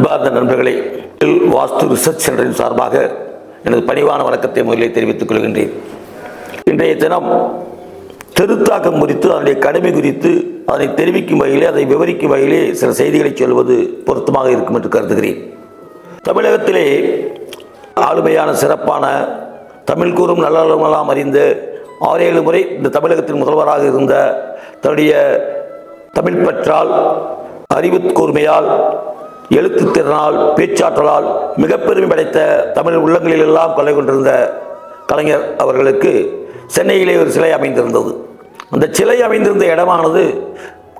அன்பார்ந்த நண்பர்களே வாஸ்து ரிசர்ச் சென்டரின் சார்பாக எனது பணிவான வணக்கத்தை முதலில் தெரிவித்துக் கொள்கின்றேன். இன்றைய தினம் தெருத்தாக்கம் குறித்து அதனுடைய கடமை குறித்து அதனை தெரிவிக்கும் வகையிலே அதை விவரிக்கும் வகையிலே சில செய்திகளை சொல்வது பொருத்தமாக இருக்கும் என்று கருதுகிறேன். தமிழகத்திலே ஆளுமையான சிறப்பான தமிழ் கூறும் நல்லெல்லாம் அறிந்த ஆறு ஏழு முறை இந்த தமிழகத்தின் முதல்வராக இருந்த தன்னுடைய தமிழ் பற்றால் அறிவு கூர்மையால் எழுத்து திறனால் பேச்சாற்றலால் மிக பெருமை படைத்த தமிழ் உள்ளங்களில் எல்லாம் கொலை கொண்டிருந்த கலைஞர் அவர்களுக்கு சென்னையிலே ஒரு சிலை அமைந்திருந்தது. அந்த சிலை அமைந்திருந்த இடமானது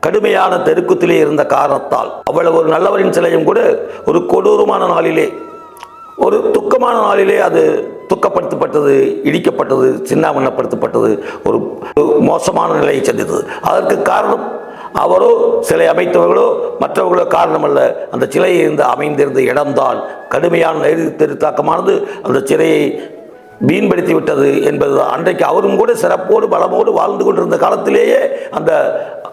கடுமையான தெருக்குத்திலே இருந்த காரணத்தால் அவ்வளவு ஒரு நல்லவரின் சிலையும் கூட ஒரு கொடூரமான நாளிலே ஒரு துக்கமான நாளிலே அது துக்கப்படுத்தப்பட்டது இடிக்கப்பட்டது சின்னாமண்ணப்படுத்தப்பட்டது ஒரு ஒரு மோசமான நிலையை சந்தித்தது. அதற்கு காரணம் அவரோ சிலை அமைத்தவர்களோ மற்றவர்களோ காரணமல்ல. அந்த சிலை இருந்த அமைந்திருந்த இடம்தான் கடுமையான நெறி திருத்தாக்கமானது. அந்த சிலையை வீண்படுத்தி விட்டது என்பது அன்றைக்கு அவரும் கூட சிறப்போடு பலமோடு வாழ்ந்து கொண்டிருந்த காலத்திலேயே அந்த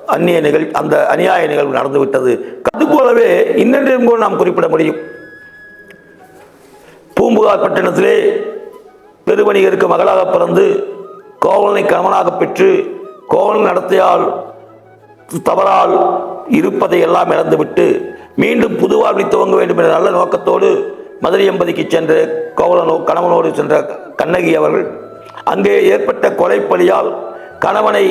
அந்நிய நிகழ் அந்த அநியாய நிகழ்வு நடந்துவிட்டது அது அதுபோலவே இன்னென்றையும் கூட நாம் குறிப்பிட முடியும். பூம்புகார் பட்டணத்திலே பெருவணிகருக்கு மகளாக பிறந்து கோவலனை கணவனாக பெற்று கோவலன் நடத்தையால் தவறால் இருப்பதை எல்லாம் இழந்துவிட்டு மீண்டும் புது வாழ்வை துவங்க வேண்டும் என்ற நல்ல நோக்கத்தோடு மதுரை எம்பதிக்கு சென்று கோவலனோ கணவனோடு சென்ற கண்ணகி அவர்கள் அங்கே ஏற்பட்ட கொலைப்பலியால் கணவனை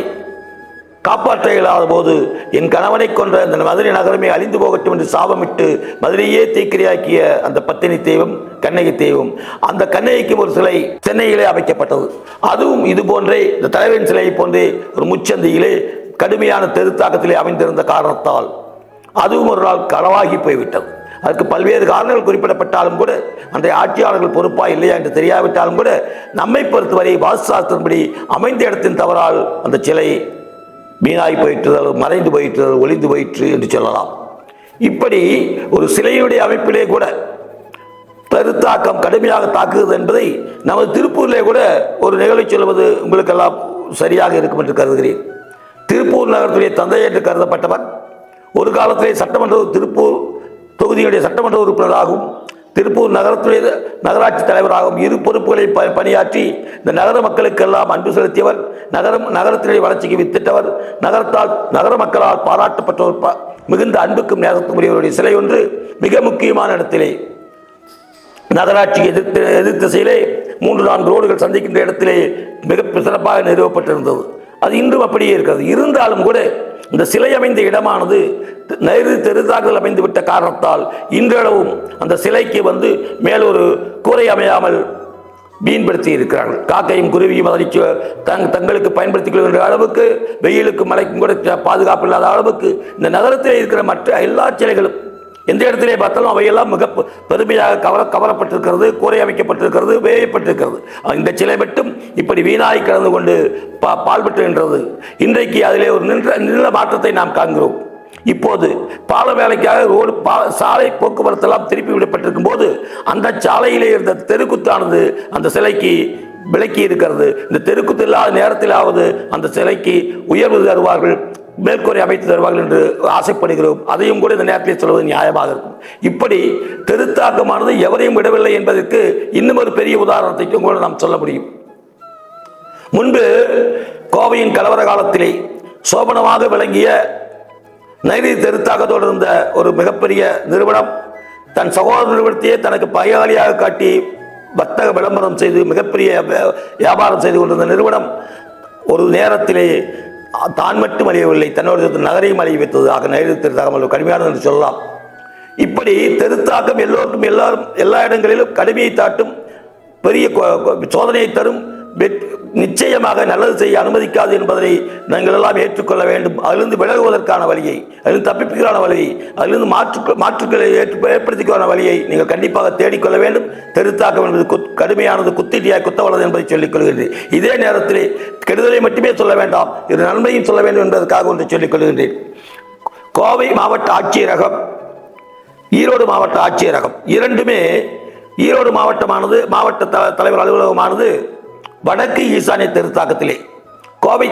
காப்பாற்ற இயலாத போது என் கணவனை கொன்ற அந்த மதுரை நகரமே அழிந்து போகட்டும் என்று சாபமிட்டு மதுரையே தீக்கிரையாக்கிய அந்த பத்தினி தெய்வம் கண்ணகி தெய்வம். அந்த கண்ணகிக்கு ஒரு சிலை சென்னையிலே அமைக்கப்பட்டது. அதுவும் இது போன்றே இந்த தலைவரின் சிலையை போன்றே ஒரு முச்சந்தியிலே கடுமையான தெருத்தாக்கத்திலே அமைந்திருந்த காரணத்தால் அதுவும் ஒரு நாள் களவாகி போய்விட்டது. அதற்கு பல்வேறு காரணங்கள் குறிப்பிடப்பட்டாலும் கூட அன்றைய ஆட்சியாளர்கள் பொறுப்பா இல்லையா என்று தெரியாவிட்டாலும் கூட நம்மை பொறுத்தவரை வாஸ்துசாஸ்திரப்படி அமைந்த இடத்தின் தவறால் அந்த சிலை வீணாய் போயிற்று மறைந்து போயிற்று ஒளிந்து போயிற்று என்று சொல்லலாம். இப்படி ஒரு சிலையுடைய அமைப்பிலே கூட தருத்தாக்கம் கடுமையாக தாக்குகிறது என்பதை நமது திருப்பூரிலே கூட ஒரு நிகழ்வை சொல்வது உங்களுக்கெல்லாம் சரியாக இருக்கும் என்று கருதுகிறேன். திருப்பூர் நகரத்துடைய தந்தை என்று கருதப்பட்டவர் ஒரு காலத்திலே சட்டமன்ற திருப்பூர் தொகுதியுடைய சட்டமன்ற உறுப்பினராகவும் திருப்பூர் நகரத்துடைய நகராட்சி தலைவராகவும் இரு பொறுப்புகளை ப பணியாற்றி இந்த நகர மக்களுக்கெல்லாம் அன்பு செலுத்தியவர் நகரம் நகரத்தினுடைய வளர்ச்சிக்கு வித்திட்டவர் நகரத்தால் நகர மக்களால் பாராட்டப்பட்டவர் ப- மிகுந்த அன்புக்கும் நேரத்துக்கும் உரியவருடைய சிலை ஒன்று மிக முக்கியமான இடத்திலே. நகராட்சிக்கு எதிர்த்து எதிர்த்த திசையிலே மூன்று நான்கு ரோடுகள் சந்திக்கின்ற இடத்திலே மிக சிறப்பாக நிறுவப்பட்டிருந்தது. அது இன்றும் அப்படியே இருக்கிறது இருந்தாலும் கூட இந்த சிலை அமைந்த இடமானது நெரு தெருதாக்குதல் அமைந்து விட்ட காரணத்தால் இன்றளவும் அந்த சிலைக்கு வந்து மேலொரு கூரை அமையாமல் மீன்படுத்தி இருக்கிறார்கள். காக்கையும் குருவியும் அதனை தங் தங்களுக்கு பயன்படுத்திக் கொள்கின்ற அளவுக்கு வெயிலுக்கு மழைக்கும் கூட பாதுகாப்பு இல்லாத அளவுக்கு இந்த நகரத்தில் இருக்கிற மற்ற எல்லா சிலைகளும் எந்த இடத்திலே பார்த்தாலும் அவையெல்லாம் மிக பெருமையாக கவர கவரப்பட்டிருக்கிறது கூரை அமைக்கப்பட்டிருக்கிறது வேயப்பட்டிருக்கிறது இந்த சிலை மட்டும் இப்படி வீணாய் கலந்து கொண்டு பா பால்பட்டுகின்றது இன்றைக்கு அதிலே ஒரு நின்ற நில மாற்றத்தை நாம் காண்கிறோம். இப்போது பால வேலைக்காக ரோடு பா சாலை போக்குவரத்தெல்லாம் திருப்பி விடப்பட்டிருக்கும் போது அந்த சாலையிலே இருந்த தெருக்குத்தானது அந்த சிலைக்கு விலக்கி இருக்கிறது. இந்த தெருக்குத்து இல்லாத நேரத்திலாவது அந்த சிலைக்கு உயர்வு தருவார்கள். மேற்கூரை அமைத்து தருவார்கள் என்று ஆசைப்படுகிறோம். அதையும் கூட இந்த நேரத்தில் சொல்வது நியாயமாக இருக்கும். இப்படி தெருத்தாக்கமானது எவரையும் விடவில்லை என்பதற்கு இன்னும் ஒரு பெரிய உதாரணத்தையும் கூட நாம் சொல்ல முடியும். முன்பு கோவையின் கலவர காலத்திலே சோபனமாக விளங்கிய நைதி தெருத்தாக்கத்தோடு இருந்த ஒரு மிகப்பெரிய நிறுவனம் தன் சகோதர நிறுவனத்தையே தனக்கு பகையாளியாக காட்டி வர்த்தக விளம்பரம் செய்து மிகப்பெரிய வியா- வியாபாரம் செய்து கொண்டிருந்த நிறுவனம் ஒரு நேரத்திலே தான் மட்டும் அழியவில்லை தன்னோடு நகரையும் அழிய வைத்தது. ஆக நைதி கடுமையானது என்று சொல்லலாம். இப்படி தெருத்தாக்கம் எல்லோருக்கும் எல்லாரும் எல்லா இடங்களிலும் கடுமையை தாட்டும் பெரிய சோதனையை தரும் நிச்சயமாக நல்லது செய்ய அனுமதிக்காது என்பதை நாங்கள் எல்லாம் ஏற்றுக்கொள்ள வேண்டும். அதிலிருந்து விலகுவதற்கான வழியை அதிலிருந்து தப்பிப்புக்கான வழியை அதிலிருந்து மாற்று மாற்றுக்களை ஏற்று ஏற்படுத்திக்கான வழியை நீங்கள் கண்டிப்பாக தேடிக்கொள்ள வேண்டும். தெருத்தாக்கம் என்பது குத்- கடுமையானது குத்திட்டியாய் குத்தவளது என்பதை சொல்லிக் கொள்கிறது. இதே நேரத்தில் கெடுதலை மட்டுமே சொல்ல வேண்டாம். இது நன்மையும் சொல்ல வேண்டும் என்பதற்காக ஒன்று சொல்லிக் கொள்கின்றேன். கோவை மாவட்ட ஆட்சியரகம் ஈரோடு மாவட்ட ஆட்சியரகம். இரண்டுமே ஈரோடு மாவட்டமானது மாவட்ட த- தலைவர் அலுவலகமானது வடக்கு ஈசானிய தெருத்தாக்கத்திலே. கோவை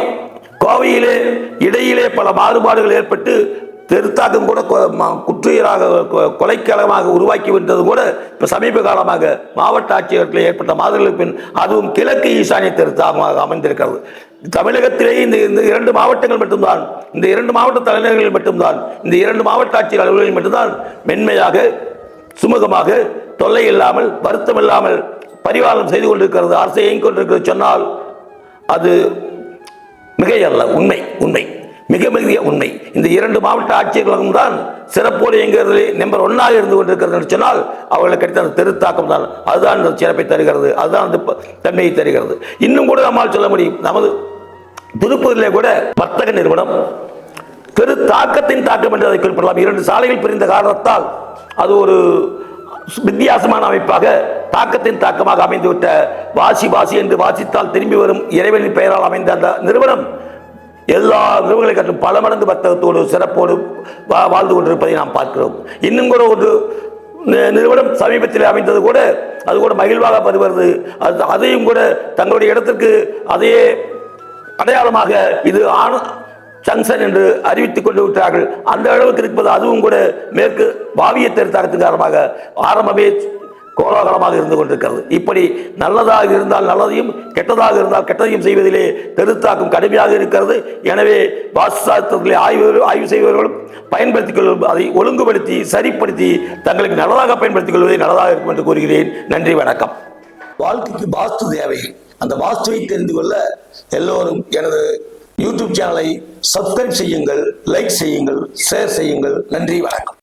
கோவையிலே இடையிலே பல மாறுபாடுகள் ஏற்பட்டு தெருத்தாக்கம் கூட கொ- ம- குற்றுயிராக கொ- கொலைக்களமாக உருவாக்கி விட்டது கூட இப்போ சமீப காலமாக மாவட்ட ஆட்சியர்கள் ஏற்பட்ட மாதங்களுக்கு பின் அதுவும் கிழக்கு ஈசானிய தெருத்தாக்கமாக அமைந்திருக்கிறது. தமிழகத்திலேயே இந்த இந்த இரண்டு மாவட்டங்கள் மட்டும்தான் இந்த இரண்டு மாவட்ட தலைநகர்களில் மட்டும்தான் இந்த இரண்டு மாவட்ட ஆட்சியர் அலுவலகங்களில் மட்டும்தான் மென்மையாக சுமூகமாக தொல்லை இல்லாமல் வருத்தம் இல்லாமல் பரிவாரம் செய்து கொண்டிருக்கிறது அரசை இயங்கிக் கொண்டிருக்கிறது சொன்னால் அது மிகையல்ல உண்மை உண்மை. மிக மிக உண்மை. இந்த இரண்டு மாவட்ட ஆட்சியர்களும் தான் சிறப்போடு நம்பர் ஒன்னாக இருந்து கொண்டிருக்கிறது என்று சொன்னால் அவர்களுக்கு கிடைத்த அந்த தெருத்தாக்கம் தான். அதுதான் அந்த சிறப்பை தருகிறது. அதுதான் அந்த ப- தன்மையை தருகிறது. இன்னும் கூட நம்மால் சொல்ல முடியும். நமது திருப்பூரிலே கூட வர்த்தக நிறுவனம் பெரு தாக்கத்தின் தாக்கம் என்று அதை குறிப்பிடலாம். இரண்டு சாலைகள் பிரிந்த காரணத்தால் அது ஒரு வித்தியாசமான அமைப்பாக தாக்கத்தின் தாக்கமாக அமைந்துவிட்ட. வாசி வாசி என்று வாசித்தால் திரும்பி வரும் இறைவனின் பெயரால் அமைந்த அந்த நிறுவனம் எல்லா நிறுவனங்களை கட்டும் பல மடங்கு வர்த்தகத்தோடு சிறப்போடு வா- வாழ்ந்து கொண்டிருப்பதை நாம் பார்க்கிறோம். இன்னும் கூட ஒரு நிறுவனம் சமீபத்தில் அமைந்தது கூட அது கூட மகிழ்வாக பதிவருது. அது அதையும் கூட தங்களுடைய இடத்திற்கு அதையே அடையாளமாக இது ஆண் ஜங்ஷன் என்று அறிவித்துக் கொண்டு விட்டார்கள். அந்த அளவுக்கு இருப்பது அதுவும் கூட மேற்கு பாவிய தெருத்தாக்கத்தின் காரணமாக ஆரம்பமே கோலாகலமாக இருந்து கொண்டிருக்கிறது. இப்படி நல்லதாக இருந்தால் நல்லதையும் கெட்டதாக இருந்தால் கெட்டதையும் செய்வதிலே தெருத்தாக்கம் கடுமையாக இருக்கிறது. எனவே வாசாஸ்திரத்திலே ஆய்வு ஆய்வு செய்பவர்களும் பயன்படுத்திக் கொள்ளும் அதை ஒழுங்குபடுத்தி சரிப்படுத்தி தங்களுக்கு நல்லதாக பயன்படுத்திக் கொள்வதே நல்லதாக இருக்கும் என்று கூறுகிறேன். நன்றி வணக்கம். வாழ்க்கைக்கு வாஸ்து தேவை. அந்த வாஸ்துவை தெரிந்து கொள்ள எல்லோரும் எனது யூடியூப் சேனலை சப்ஸ்கிரைப் செய்யுங்கள் லைக் செய்யுங்கள் ஷேர் செய்யுங்கள். நன்றி வணக்கம்.